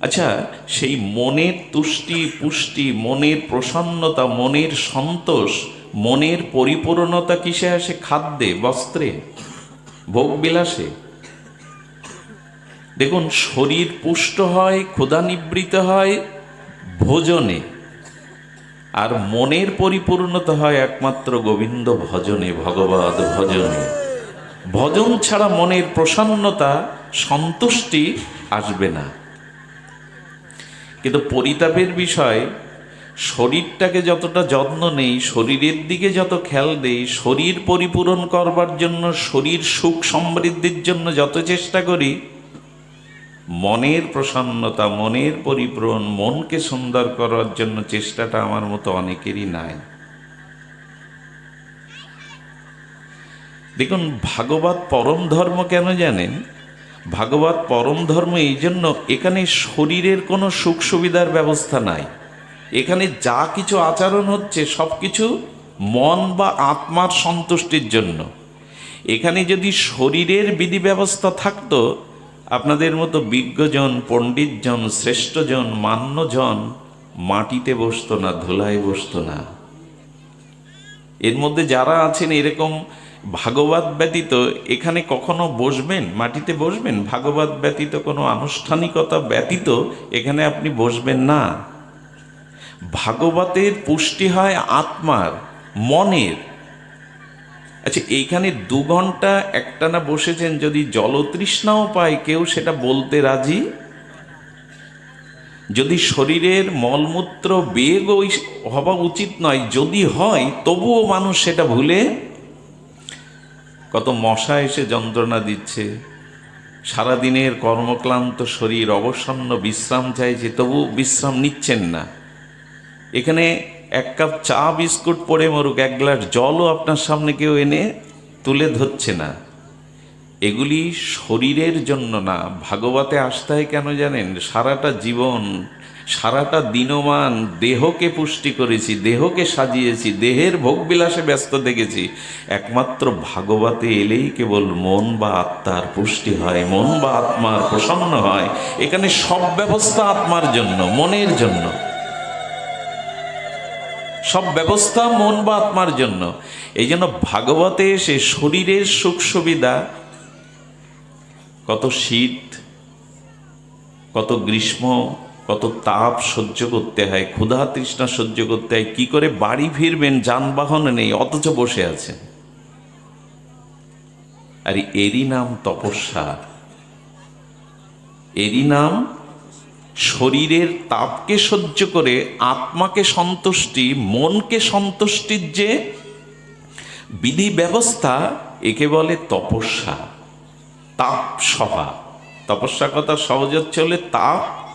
আচ্ছা সেই মনের তুষ্টি পুষ্টি, মনের প্রসন্নতা, মনের সন্তোষ, মনের পরিপূর্ণতা কিসে আসে? খাদ্যে, বস্ত্রে? ভোগ বিলাসে দেখুন, শরীর পুষ্ট হয়, ক্ষুধা নিবৃত হয়, ভোজনে। আর মনের পরিপূর্ণতা হয় একমাত্র গোবিন্দ ভজনে, ভগবত ভজনে। ভজন ছাড়া মনের প্রসন্নতা, সন্তুষ্টি আসবে না। কিন্তু পরিতাপের বিষয়, শরীরটাকে যতটা যত্ন নেই, শরীরের দিকে যত খেয়াল দেই, শরীর পরিপূরণ করবার জন্য, শরীর সুখ সমৃদ্ধির জন্য যত চেষ্টা করি, মনের প্রসন্নতা, মনের পরিপূরণ, মনকে সুন্দর করার জন্য চেষ্টাটা আমার মতো অনেকেরই নাই। দেখুন, ভাগবত পরম ধর্ম কেন জানেন? ভাগবত পরম ধর্ম এই জন্য এখানে শরীরের কোনো সুখ সুবিধার ব্যবস্থা নাই। এখানে যা কিছু আচরণ হচ্ছে সব কিছু মন বা আত্মার সন্তুষ্টির জন্য। এখানে যদি শরীরের বিধি ব্যবস্থা থাকতো, আপনাদের মতো বিজ্ঞজন, পণ্ডিতজন, শ্রেষ্ঠজন, মান্যজন মাটিতে বসতো না, ধুলায় বসতো না। এর মধ্যে যারা আছেন এরকম ভাগবত ব্যতীত এখানে কখনো বসবেন? মাটিতে বসবেন? ভাগবত ব্যতীত কোনো আনুষ্ঠানিকতা ব্যতীত এখানে আপনি বসবেন না। ভাগবতের পুষ্টি হয় আত্মার, মনের। আচ্ছা এইখানে দু ঘণ্টা একটানা বসেছেন যদি জলতৃষ্ণাও পায়, কেউ সেটা বলতে রাজি? যদি শরীরের মলমূত্র বেগ হওয়া উচিত নয়, যদি হয়, তবুও মানুষ সেটা ভুলে কত মশা এসে যন্ত্রণা দিচ্ছে। সারাদিনের কর্মক্লান্ত শরীর, অবসন্ন বিশ্রাম চাইছে, তবু বিশ্রাম নিচ্ছেন না। এখানে এক কাপ চা বিস্কুট পরে মরুক, এক গ্লাস জলও আপনার সামনে কেউ এনে তুলে ধরছে না। এগুলি শরীরের জন্য না, ভাগবতে আসতে কেন জানেন? সারাটা জীবন সারাটা দিনমান দেহকে পুষ্টি করেছি, দেহকে সাজিয়েছি, দেহের ভোগবিলাসে ব্যস্ত দেখেছি একমাত্র ভাগবতে এলেই কেবল মন বা আত্মার পুষ্টি হয়, মন বা আত্মার প্রসন্ন হয়। এখানে সব ব্যবস্থা আত্মার জন্য, মনের জন্য। সব ব্যবস্থা মন বা আত্মার জন্য। এই জন্য ভাগবতে এসে শরীরের সুখ সুবিধা, কত শীত, কত গ্রীষ্ম কত তাপ সহ্য করতে হয়, ক্ষুধা তৃষ্ণা সহ্য করতে হয়, কি করে বাড়ি ফিরবেন, যানবাহন নেই, অথচ বসে আছেন। আর এরই নাম তপস্যা। এরই নাম শরীরের তাপকে সহ্য করে, আত্মাকে সন্তুষ্টি, মনকে সন্তুষ্টির যে বিধি ব্যবস্থা একে বলে তপস্যা। তাপ সভা তপস্যা কথা সহজ হচ্ছে তাপ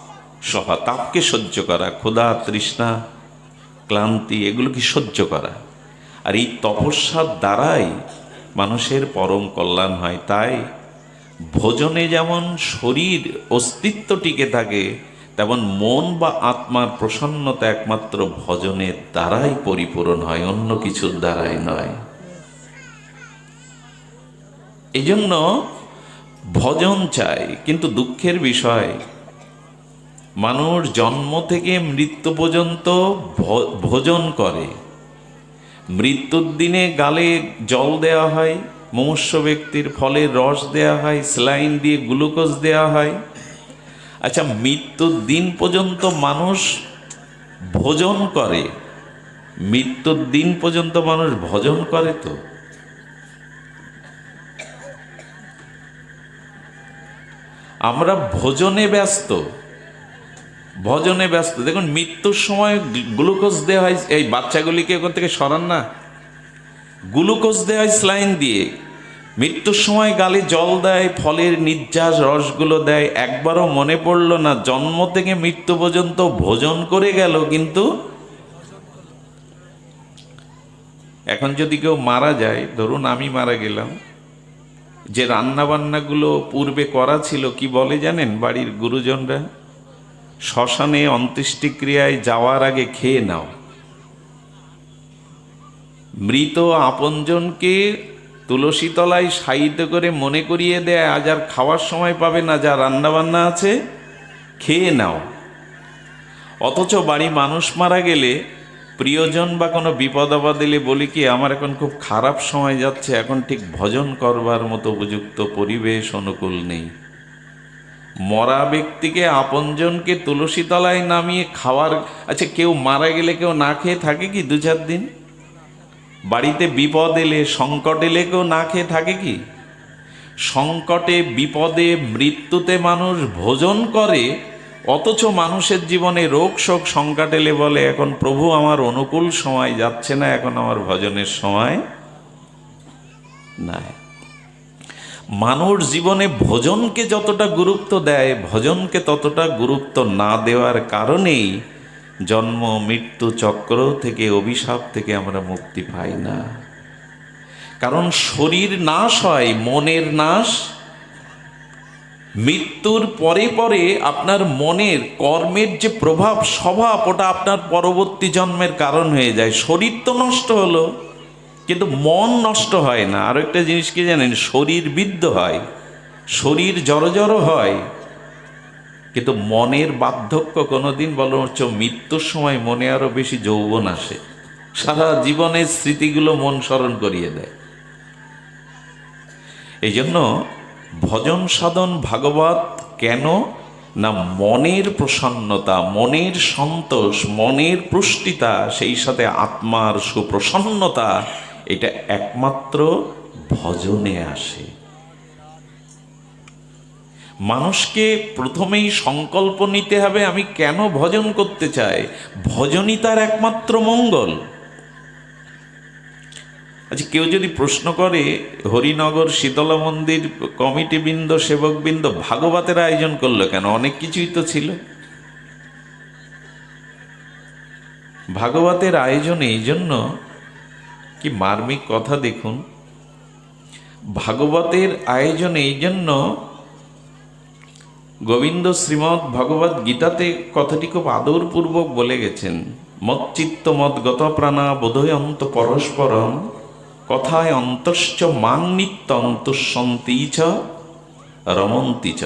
সভা, তাপকে সহ্য করা, ক্ষুধা, তৃষ্ণা, ক্লান্তি এগুলোকে সহ্য করা? আর এই তপস্যার দ্বারাই মানুষের পরম কল্যাণ হয়। তাই ভোজনে যেমন শরীর অস্তিত্ব টিকে থাকে, তেমন মন বা আত্মার প্রসন্নতা একমাত্র ভজনের দ্বারাই পরিপূরণ হয়, অন্য কিছুর দ্বারাই নয়। এই জন্য ভজন চাই, কিন্তু দুঃখের বিষয় মানুষ জন্ম থেকে মৃত্যু পর্যন্ত ভোজন করে। মৃত্যুর দিনে গালে জল দেওয়া হয়, মুমূর্ষ ব্যক্তির ফলের রস দেওয়া হয়, স্লাইন দিয়ে গ্লুকোজ দেওয়া হয়। আচ্ছা মৃত্যুর দিন পর্যন্ত মানুষ ভোজন করে? মৃত্যুর দিন পর্যন্ত মানুষ ভজন করে তো? আমরা ভোজনে ব্যস্ত। ভজনে ব্যস্ত। দেখুন, মৃত্যুর সময় গ্লুকোজ দেওয়া হয়, এই বাচ্চাগুলিকে ওখান থেকে সরান না। গ্লুকোজ দেওয়া হয় স্লাইন দিয়ে। মৃত্যুর সময় গালে জল দেয়, ফলের নির্যাস রসগুলো দেয়। একবারও মনে পড়ল না, জন্ম থেকে মৃত্যু পর্যন্ত ভোজন করে গেল, কিন্তু এখন যদি কেউ মারা যায়, ধরুন আমি মারা গেলাম, যে রান্না বান্নাগুলো পূর্বে করা ছিল, কি বলে জানেন বাড়ির গুরুজনরা? শ্মশানে অন্ত্যেষ্টিক্রিয়ায় যাওয়ার আগে খেয়ে নাও। মৃত আপনজনকে তুলসী তলায় সাহিত্য করে মনে করিয়ে দেয়, আজ আর খাওয়ার সময় পাবে না, যা রান্নাবান্না আছে, খেয়ে নাও। অথচ বাড়ি মানুষ মারা গেলে প্রিয়জন বা কোনো বিপদ আপদ এলে বলি কি, আমার এখন খুব খারাপ সময় যাচ্ছে, এখন ঠিক ভজন করবার মতো উপযুক্ত পরিবেশ অনুকূল নেই। মরা ব্যক্তিকে আপনজনকে তুলসী তলায় নামিয়ে খাওয়ার আচ্ছা কেউ মারা গেলে কেউ না খেয়ে থাকে কি দু চার দিন? বাড়িতে বিপদ এলে, সংকট এলে কেউ না খেয়ে থাকে কি? সংকটে, বিপদে, মৃত্যুতে মানুষ ভোজন করে, অথচ মানুষের জীবনে রোগ, শোক, সংকট এলে বলে, এখন প্রভু আমার অনুকূল সময় যাচ্ছে না, এখন আমার ভজনের সময় নাই। মানুষ জীবনে ভোজনকে যতটা গুরুত্ব দেয়, ভজনকে ততটা গুরুত্ব না দেওয়ার কারণেই জন্ম, মৃত্যু চক্র থেকে, অভিশাপ থেকে আমরা মুক্তি পাই না। কারণ শরীর নাশ হয়, মনের নাশ। মৃত্যুর পরে পরে আপনার মনের, কর্মের যে প্রভাব, স্বভাব, ওটা আপনার পরবর্তী জন্মের কারণ হয়ে যায়। শরীর তো নষ্ট হলো। কিন্তু মন নষ্ট হয় না। আর একটা জিনিস কি জানেন? শরীর বিদ্ধ হয়, শরীর জড়ো জড়ো হয়। কিন্তু মনের বার্ধক্য কোনোদিন বলো হচ্ছে মৃত্যুর সময় মনে আরও বেশি যৌবন আসে। সারা জীবনের স্মৃতিগুলো মন স্মরণ করিয়ে দেয়। এই জন্য ভজন সাধন ভাগবত কেন না মনের প্রসন্নতা, মনের সন্তোষ, মনের পুষ্টিতা, সেই সাথে আত্মার সুপ্রসন্নতা এটা একমাত্র ভজনে আসে। মানুষকে প্রথমেই সংকল্প নিতে হবে, আমি কেন ভজন করতে চাই? ভজনই তার একমাত্র মঙ্গল। আচ্ছা কেউ যদি প্রশ্ন করে, হরিনগর শীতলা মন্দির কমিটিবৃন্দ সেবকবৃন্দ ভাগবতের আয়োজন করল কেন? অনেক কিছুই তো ছিল। ভাগবতের আয়োজন এই জন্য কি মার্মিক কথা দেখুন? ভাগবতের আয়োজন এই জন্য গোবিন্দ শ্রীমৎ ভগবত গীতাতে কথাটি খুব আদরপূর্বক বলে গেছেন। মচ্চিত্ত মদ গত প্রাণা বোধয় অন্ত পরস্পরম, কথায় অন্তশ্চ মান নিত্য অন্তঃসন্তি চ, রমন্তি চ।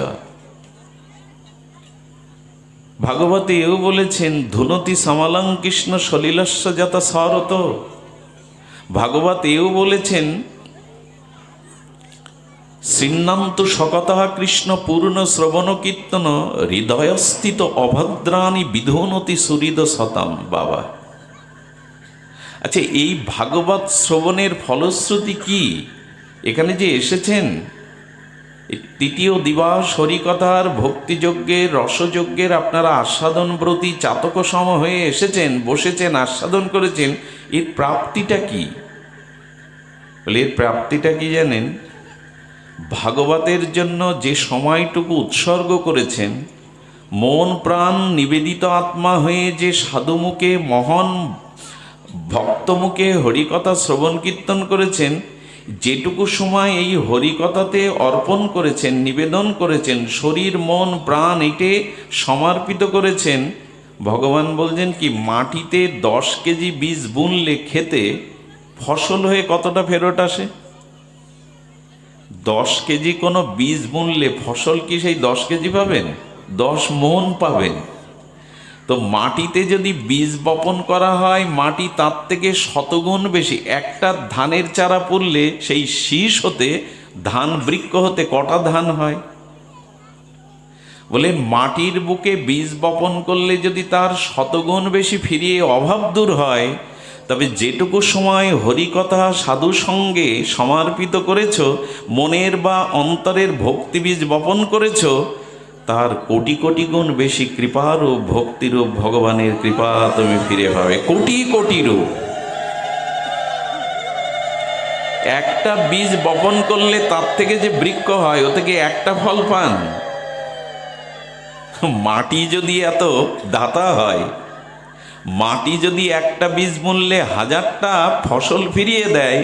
ভাগবতে এও বলেছেন, ধুনতি সমালং কৃষ্ণ সলিলস্য যত সরত ভাগবত এও বলেছেন, সিন্নান্ত শকতঃ কৃষ্ণ পূর্ণ শ্রবণ কীর্তন হৃদয়স্থিত অভদ্রাণী বিধনতি সুহৃদ শতাম বাবা। আচ্ছা এই ভাগবত শ্রবণের ফলশ্রুতি কি? এখানে যে এসেছেন তৃতীয় দিবস হরিকথার ভক্তিযজ্ঞের, রসযজ্ঞের আপনারা আস্বাদন ব্রতী চাতক সম হয়ে এসেছেন, বসেছেন, আস্বাদন করেছেন, এর প্রাপ্তিটা কি? বলে, এর প্রাপ্তিটা কি জানেন? ভাগবতের জন্য যে সময়টুকু উৎসর্গ করেছেন, মন প্রাণ নিবেদিত আত্মা হয়ে যে সাধুমুখে, মহান ভক্তমুখে হরিকথা শ্রবণ কীর্তন করেছেন যেটুকু সময় এই হরিকথাতে অর্পণ করেছেন, নিবেদন করেছেন, শরীর, মন, প্রাণ এটে সমর্পিত করেছেন, ভগবান বলছেন কি, মাটিতে দশ কেজি বীজ বুনলে খেতে ফসল হয়ে কতটা ফেরত আসে? দশ কেজি কোনো বীজ বুনলে ফসল কি সেই দশ কেজি পাবেন? দশ মন পাবেন। তো মাটিতে যদি বীজ বপন করা হয়, মাটি তার থেকে শতগুণ বেশি। একটা ধানের চারা পড়লে সেই শীষ হতে, ধান বৃক্ষ হতে কটা ধান হয়? বলে মাটির বুকে বীজ বপন করলে যদি তার শতগুণ বেশি ফিরিয়ে অভাব দূর হয়, তবে যেটুকু সময় হরিকথা সাধু সঙ্গে সমর্পিত করেছ, মনের বা অন্তরের ভক্তিবীজ বপন করেছ তার কোটি কোটি গুণ বেশি কৃপারূপ ভক্তিরূপ ভগবানের কৃপা তুমি ফিরে পাবে। কোটি কোটি রূপ। একটা বীজ বপন করলে তার থেকে যে বৃক্ষ হয়, ও থেকে একটা ফল পান। মাটি যদি এত দাতা হয়, মাটি যদি একটা বীজ মূল্যে হাজারটা ফসল ফিরিয়ে দেয়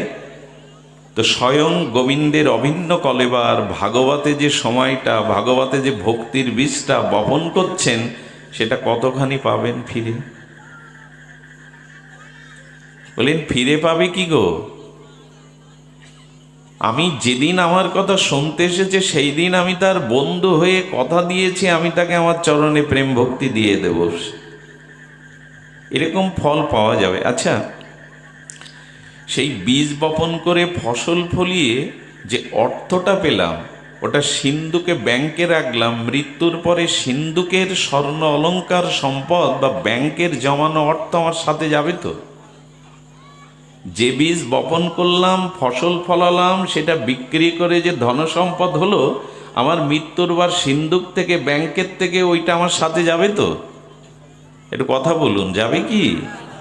তো স্বয়ং গোবিন্দের অভিন্ন কলেবার ভাগবতে যে সময়টা, ভাগবতে যে ভক্তির বীজটা বপন করছেন, সেটা কতখানি পাবেন ফিরে? বলেন, ফিরে পাবে কি গো? আমি যেদিন আমার কথা শুনতে এসেছে সেই দিন আমি তার বন্ধু হয়ে কথা দিয়েছি, আমি তাকে আমার চরণে প্রেম ভক্তি দিয়ে দেব। এরকম ফল পাওয়া যাবে। আচ্ছা সেই বীজ বপন করে ফসল ফলিয়ে যে অর্থটা পেলাম, ওটা সিন্ধুকে ব্যাংকে রাখলাম, মৃত্যুর পরে সিন্ধুকের স্বর্ণ অলঙ্কার সম্পদ বা ব্যাংকের জমানো অর্থ আমার সাথে যাবে তো? যে বীজ বপন করলাম, ফসল ফলালাম, সেটা বিক্রি করে যে ধনসম্পদ হলো, আমার মৃত্যুর বার সিন্ধুক থেকে, ব্যাংকের থেকে ওইটা আমার সাথে যাবে তো? একটু কথা বলুন, যাবে কি?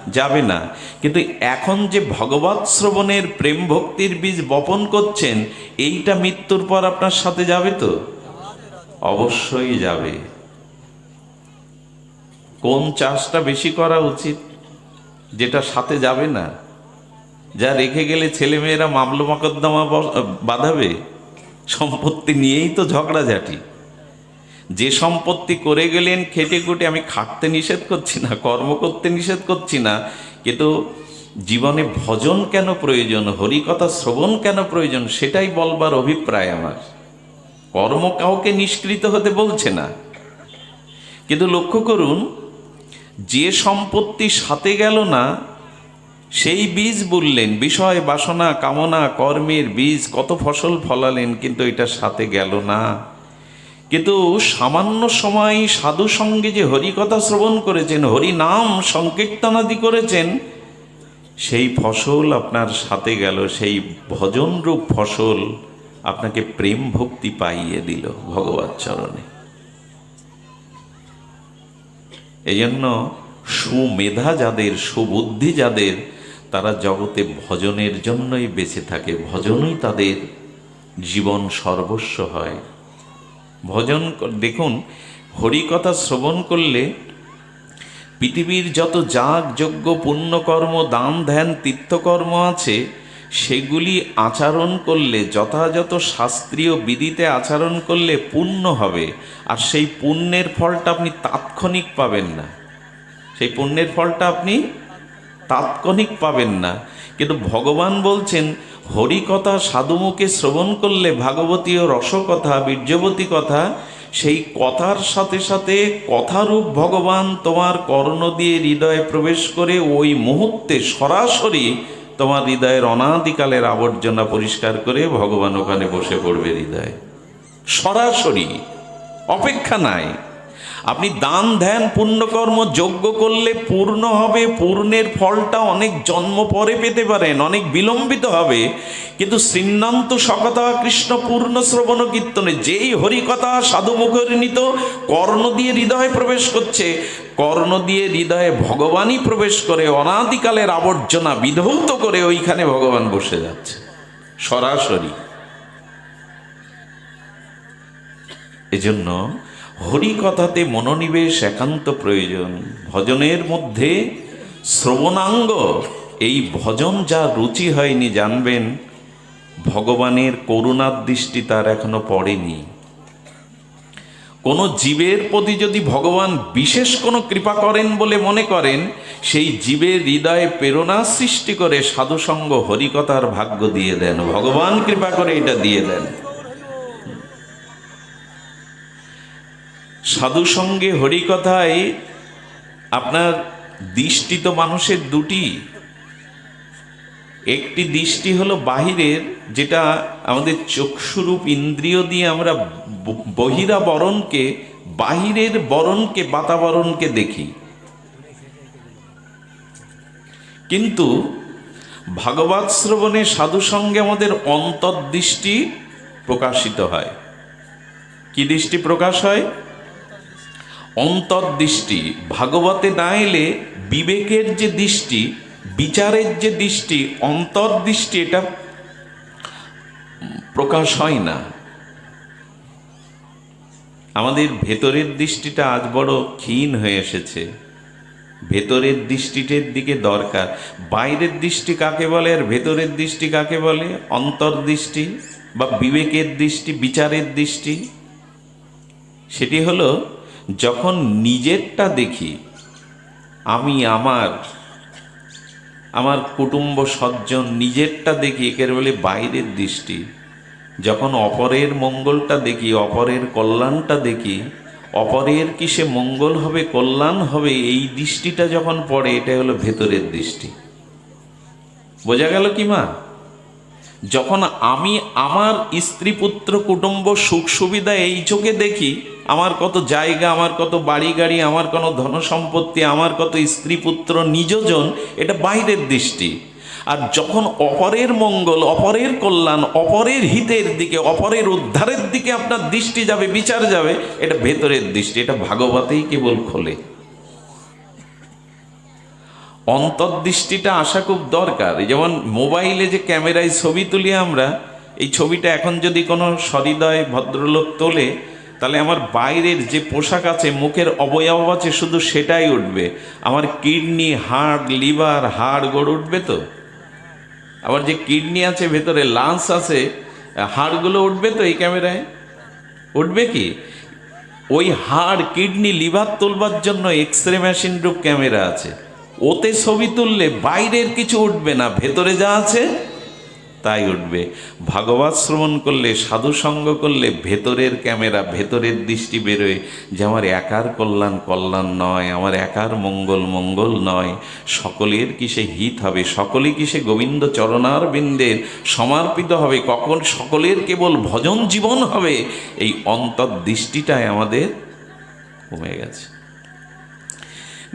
যাবে না। কিন্তু এখন যে ভগবত শ্রবণের প্রেম ভক্তির বীজ বপন করছেন, এইটা মৃত্যুর পর আপনার সাথে যাবে তো? অবশ্যই যাবে। কোন চাষটা বেশি করা উচিত? যেটা সাথে যাবে না। যা রেখে গেলে ছেলেমেয়েরা মামলা মকদ্দমা বাঁধাবে। সম্পত্তি নিয়েই তো ঝগড়াঝাটি। যে সম্পত্তি করে গেলেন, খেটে খুটে আমি খাটতে নিষেধ করছি না, কর্ম করতে নিষেধ করছি না। কিন্তু জীবনে ভজন কেন প্রয়োজন, হরিকথা শ্রবণ কেন প্রয়োজন, সেটাই বলবার অভিপ্রায় আমার। কর্ম কাউকে নিষ্কৃত হতে বলছে না। কিন্তু লক্ষ্য করুন, যে সম্পত্তি সাথে গেল না, সেই বীজ বললেন বিষয়, বাসনা, কামনা, কর্মের বীজ, কত ফসল ফলালেন, কিন্তু এটা সাথে গেল না। কিন্তু সামান্য সময় সাধু সঙ্গে যে হরিকথা শ্রবণ করেছেন, হরি নাম সংকীর্তনাদি করেছেন, সেই ফসল আপনার সাথে গেল, সেই ভজনরূপ ফসল আপনাকে প্রেম ভক্তি পাইয়ে দিল ভগবত চরণে। এই জন্য সুমেধা যাদের, সুবুদ্ধি যাদের, তারা জগতে ভজনের জন্যই বেঁচে থাকে, ভজনই তাদের জীবন সর্বস্ব হয়। ভজন দেখুন, হরিকথা শ্রবণ করলে পৃথিবীর যত যাগ, যজ্ঞ, পুণ্যকর্ম, দান, ধ্যান, তীর্থকর্ম আছে, সেগুলি আচরণ করলে, যথাযথ শাস্ত্রীয় বিধিতে আচরণ করলে পুণ্য হবে। আর সেই পুণ্যের ফলটা আপনি তাৎক্ষণিক পাবেন না। সেই পুণ্যের ফলটা আপনি তাৎক্ষণিক পাবেন না। কিন্তু ভগবান বলছেন হরিকথা সাধুমুখে শ্রবণ করলে ভাগবতী ও রসকথা, বীর্যবতী কথা, সেই কথার সাথে সাথে কথারূপ ভগবান তোমার কর্ণ দিয়ে হৃদয়ে প্রবেশ করে ওই মুহূর্তে সরাসরি তোমার হৃদয়ের অনাদিকালের আবর্জনা পরিষ্কার করে ভগবান ওখানে বসে পড়বে হৃদয়ে। সরাসরি, অপেক্ষা নাই। আপনি দান, ধ্যান, পুণ্যকর্ম যোগ্য করলে পূর্ণ হবে, পূর্ণের ফলটা অনেক জন্ম পরে পেতে পারেন, অনেক বিলম্বিত হবে। কিন্তু শ্রীনান্ত সকথা কৃষ্ণ পূর্ণ শ্রবণ, কীর্তনে যেই হরিকথা সাধুমুখরিণীত কর্ণ দিয়ে হৃদয়ে প্রবেশ করছে, কর্ণ দিয়ে হৃদয়ে ভগবানই প্রবেশ করে, অনাদিকালের আবর্জনা বিধৌত করে ওইখানে ভগবান বসে যাচ্ছে। সরাসরি। এজন্য হরিকথাতে মনোনিবেশ একান্ত প্রয়োজন। ভজনের মধ্যে শ্রবণাঙ্গ, এই ভজন যা রুচি হয়নি জানবেন, ভগবানের করুণার দৃষ্টি তার এখনও পড়েনি। কোনো জীবের প্রতি যদি ভগবান বিশেষ কোনো কৃপা করেন বলে মনে করেন, সেই জীবের হৃদয়ে প্রেরণা সৃষ্টি করে সাধুসঙ্গ হরিকথার ভাগ্য দিয়ে দেন। ভগবান কৃপা করে এটা দিয়ে দেন। সাধু সঙ্গে হরিকথায় আপনার দৃষ্টি তো মানুষের দুটি। একটি দৃষ্টি হলো বাহিরের, যেটা আমাদের চক্ষুরূপ ইন্দ্রিয় দিয়ে আমরা বহিরা বরণকে বাহিরের বরণকে, বাতাবরণকে দেখি। কিন্তু ভাগবত শ্রবণে সাধু সঙ্গে আমাদের অন্তর্দৃষ্টি প্রকাশিত হয়। কি দৃষ্টি প্রকাশ হয়? অন্তর্দৃষ্টি, ভাগবতে না এলে বিবেকের যে দৃষ্টি, বিচারের যে দৃষ্টি, অন্তর্দৃষ্টি, এটা প্রকাশ হয় না। আমাদের ভেতরের দৃষ্টিটা আজ বড় ক্ষীণ হয়ে এসেছে। ভেতরের দৃষ্টিটার দিকে দরকার। বাইরের দৃষ্টি কাকে বলে আর ভেতরের দৃষ্টি কাকে বলে? অন্তর্দৃষ্টি বা বিবেকের দৃষ্টি, বিচারের দৃষ্টি। সেটি হলো যখন নিজেরটা দেখি, আমি আমার আমার কুটুম্ব সজ্জন নিজেরটা দেখি, একের বলে বাইরের দৃষ্টি। যখন অপরের মঙ্গলটা দেখি, অপরের কল্যাণটা দেখি, অপরের কিসে মঙ্গল হবে, কল্যাণ হবে, এই দৃষ্টিটা যখন পড়ে এটা হলো ভেতরের দৃষ্টি। বোঝা গেল কি মা? যখন আমি আমার স্ত্রী পুত্র কুটুম্ব সুখ সুবিধা এই চোখে দেখি, আমার কত জায়গা, আমার কত বাড়ি গাড়ি, আমার কোনো ধন সম্পত্তি, আমার কত স্ত্রী পুত্র, নিজজন, এটা বাইরের দৃষ্টি। আর যখন অপরের মঙ্গল, অপরের কল্যাণ, অপরের হিতের দিকে, অপরের উদ্ধারের দিকে আপনার দৃষ্টি যাবে, বিচার যাবে, এটা ভেতরের দৃষ্টি, এটা ভাগবতেই কেবল খোলে। অন্তর্দৃষ্টিটা আসা খুব দরকার। যেমন মোবাইলে যে ক্যামেরায় ছবি তুলি আমরা, এই ছবিটা এখন যদি কোনো সহৃদয় ভদ্রলোক তোলে, তাহলে আমার বাইরের যে পোশাক আছে, মুখের অবয়ব আছে, শুধু সেটাই উঠবে। আমার কিডনি, হাড়, লিভার, হাড় গোড় উঠবে তো? আবার যে কিডনি আছে, ভেতরে লাংস আছে, হাড়গুলো উঠবে তো এই ক্যামেরায়? উঠবে কি? ওই হাড়, কিডনি, লিভার তুলবার জন্য এক্স রে মেশিন রূপ ক্যামেরা আছে। ওতে ছবি তুললে বাইরের কিছু উঠবে না, ভেতরে যা আছে তাই উঠবে। ভাগবত শ্রবণ করলে, সাধু সঙ্গ করলে ভেতরের ক্যামেরা, ভেতরের দৃষ্টি বেরোয় যে আমার একার কল্যাণ কল্যাণ নয়, আমার একার মঙ্গল মঙ্গল নয়। সকলের কিসে হিত হবে? সকলে কিসে গোবিন্দ চরণার বিন্দের সমর্পিত হবে? কখন সকলের কেবল ভজন জীবন হবে? এই অন্তর্দৃষ্টিটাই আমাদের কমে গেছে।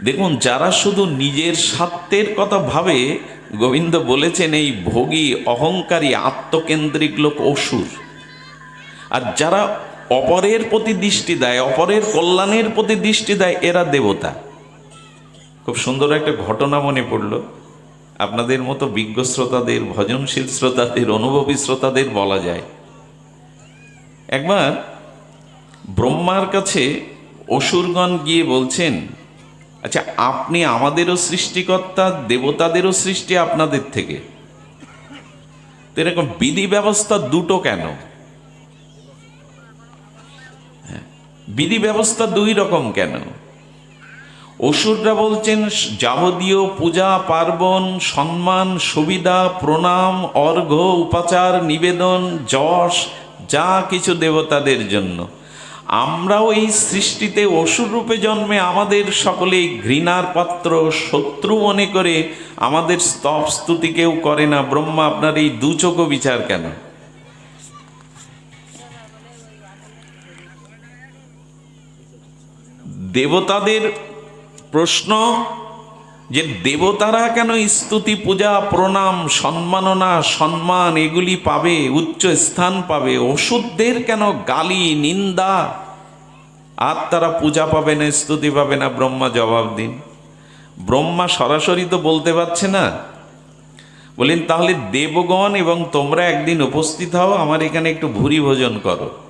দেখুন, যারা শুধু নিজের স্বার্থের কথা ভাবে, গোবিন্দ বলেছেন এই ভোগী, অহংকারী, আত্মকেন্দ্রিক লোক অসুর। আর যারা অপরের প্রতি দৃষ্টি দেয়, অপরের কল্যাণের প্রতি দৃষ্টি দেয়, এরা দেবতা। খুব সুন্দর একটা ঘটনা মনে পড়ল। আপনাদের মতো বিজ্ঞ শ্রোতাদের ভজনশীল শ্রোতাদের, অনুভবী শ্রোতাদের বলা যায়। একবার ব্রহ্মার কাছে অসুরগণ গিয়ে বলছেন আচ্ছা আপনি আমাদেরও সৃষ্টিকর্তা দেবতাদেরও সৃষ্টি আপনাদের থেকে। এরকম বিধি ব্যবস্থা দুটো কেন? হ্যাঁ, বিধি ব্যবস্থা দুই রকম কেন? অসুররা বলছেন যাবতীয় পূজা পার্বণ সম্মান সুবিধা প্রণাম অর্ঘ্য উপাচার নিবেদন যশ যা কিছু দেবতাদের জন্য। আমরাও এই সৃষ্টিতে অসুর রূপে জন্মে আমাদের সকলেই ঘৃণার পাত্র, শত্রু মনে করে আমাদের স্তব স্তুতি কেউ করে না। ব্রহ্মা, আপনার এই দু চোখ বিচার কেন? দেবতাদের প্রশ্ন যে দেবতারা কেন স্তুতি, পূজা, প্রণাম, সম্মাননা, সম্মান এগুলি পাবে, উচ্চ স্থান পাবে? ওষুধদের কেন গালি, নিন্দা? আর তারা পূজা পাবে না, স্তুতি পাবে না, ব্রহ্মা জবাব দিন। ব্রহ্মা সরাসরি তো বলতে পারছে না। বলেন, তাহলে দেবগণ এবং তোমরা একদিন উপস্থিত হও, আমার এখানে একটু ভুরি ভোজন করো।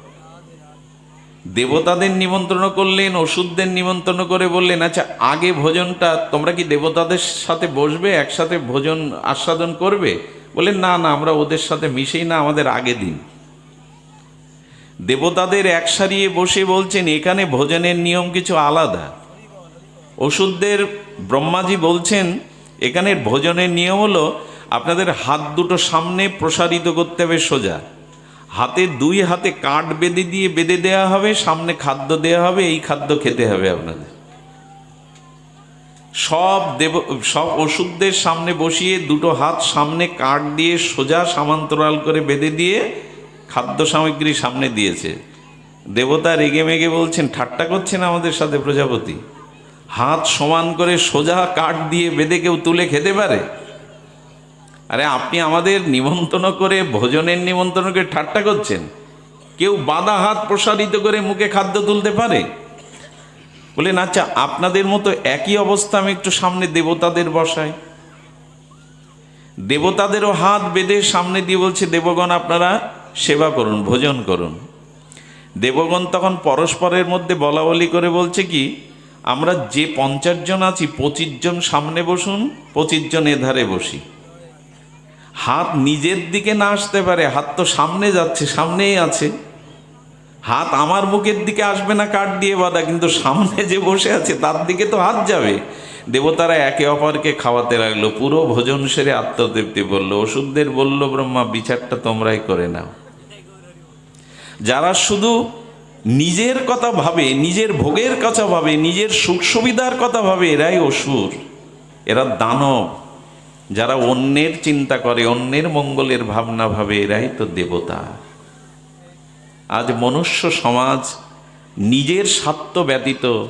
দেবতাদের নিমন্ত্রণ করলেন, ওষুধদের নিমন্ত্রণ করে বললেন আচ্ছা আগে ভোজনটা তোমরা কি দেবতাদের সাথে বসবে, একসাথে ভোজন আস্বাদন করবে? বললেন, না না, আমরা ওদের সাথে মিশেই না, আমাদের আগে দিন। দেবতাদের এক সারিয়ে বসে বলছেন, এখানে ভোজনের নিয়ম কিছু আলাদা। ওষুধদের ব্রহ্মাজি বলছেন, এখানের ভোজনের নিয়ম হলো, আপনাদের হাত দুটো সামনে প্রসারিত করতে হবে সোজা। হাতে দুই হাতে কাঠ বেঁধে দিয়ে বেঁধে দেওয়া হবে, সামনে খাদ্য দেওয়া হবে, এই খাদ্য খেতে হবে আপনাদের। সব দেব, সব ওষুধদের সামনে বসিয়ে দুটো হাত সামনে কাঠ দিয়ে সোজা সামান্তরাল করে বেঁধে দিয়ে খাদ্য সামগ্রী সামনে দিয়েছে। দেবতা রেগে মেগে বলছেন, ঠাট্টা করছেন আমাদের সাথে প্রজাপতি? হাত সমান করে সোজা কাঠ দিয়ে বেঁধে কেউ তুলে খেতে পারে? আরে আপনি আমাদের নিমন্ত্রণ করে, ভোজনের নিমন্ত্রণ করে ঠাট্টা করছেন। কেউ বাঁধা হাত প্রসারিত করে মুখে খাদ্য তুলতে পারে? বলেন আচ্ছা আপনাদের মতো একই অবস্থা আমি একটু সামনে দেবতাদের বসাই। দেবতাদেরও হাত বেঁধে সামনে দিয়ে বলছে, দেবগণ, আপনারা সেবা করুন, ভোজন করুন। দেবগণ তখন পরস্পরের মধ্যে বলা বলি করে বলছে কি, আমরা যে পঞ্চাশ জন আছি, পঁচিশ জন সামনে বসুন, পঁচিশ জন এধারে বসি। হাত নিজের দিকে না আসতে পারে, হাত তো সামনে যাচ্ছে, সামনেই আছে। হাত আমার মুখের দিকে আসবে না কাঠ দিয়ে বাঁধা, কিন্তু সামনে যে বসে আছে, তার দিকে তো হাত যাবে। দেবতারা একে অপরকে খাওয়াতে লাগল, পুরো ভোজন সেরে আত্মতৃপ্তি বলল, ওষুধদের বলল ব্রহ্মা, বিচারটা তোমরাই করে নাও। যারা শুধু নিজের কথা ভাবে, নিজের ভোগের কথা ভাবে, নিজের সুখ সুবিধার কথা ভাবে, এরাই অসুর। এরা দানব। যারা অন্যের চিন্তা করে, অন্যের মঙ্গলের ভাবনা ভাবে, এরাই তো দেবতা। আজ মনুষ্য সমাজ নিজের স্বার্থ ব্যতীত,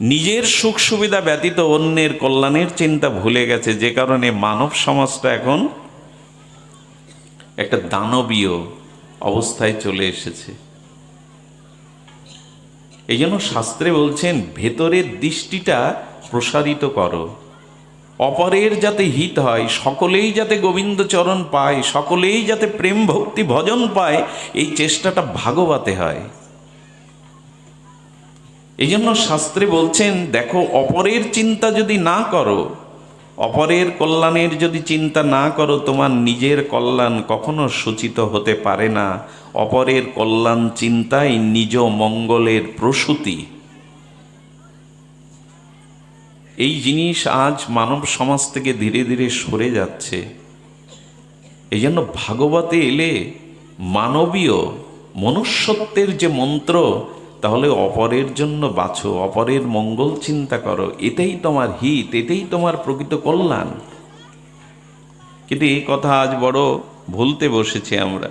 নিজের সুখ সুবিধা ব্যতীত অন্যের কল্যাণের চিন্তা ভুলে গেছে। যে কারণে মানব সমাজটা এখন একটা দানবীয় অবস্থায় চলে এসেছে। এই জন্য শাস্ত্রে বলছেন, ভেতরের দৃষ্টিটা প্রসারিত করো। অপরের যাতে হিত হয়, সকলেই যাতে গোবিন্দ চরণ পায়, সকলেই যাতে প্রেম ভক্তি ভজন পায়, এই চেষ্টাটা ভাগবতে হয়। এই জন্য শাস্ত্রে বলছেন, দেখো, অপরের চিন্তা যদি না করো, অপরের কল্যাণের যদি চিন্তা না করো, তোমার নিজের কল্যাণ কখনো সূচিত হতে পারে না। অপরের কল্যাণ চিন্তাই নিজ মঙ্গলের প্রসূতি। এই জিনিস আজ মানব সমাজ থেকে ধীরে ধীরে সরে যাচ্ছে। এই জন্য ভাগবতে এলে মানবীয় মনুষ্যত্বের যে মন্ত্র, তাহলে অপরের জন্য বাছো অপরের মঙ্গল চিন্তা করো, এটাই তোমার হিত, এটাই তোমার প্রকৃত কল্যাণ। কিন্তু এই কথা আজ বড় ভুলতে বসেছি আমরা।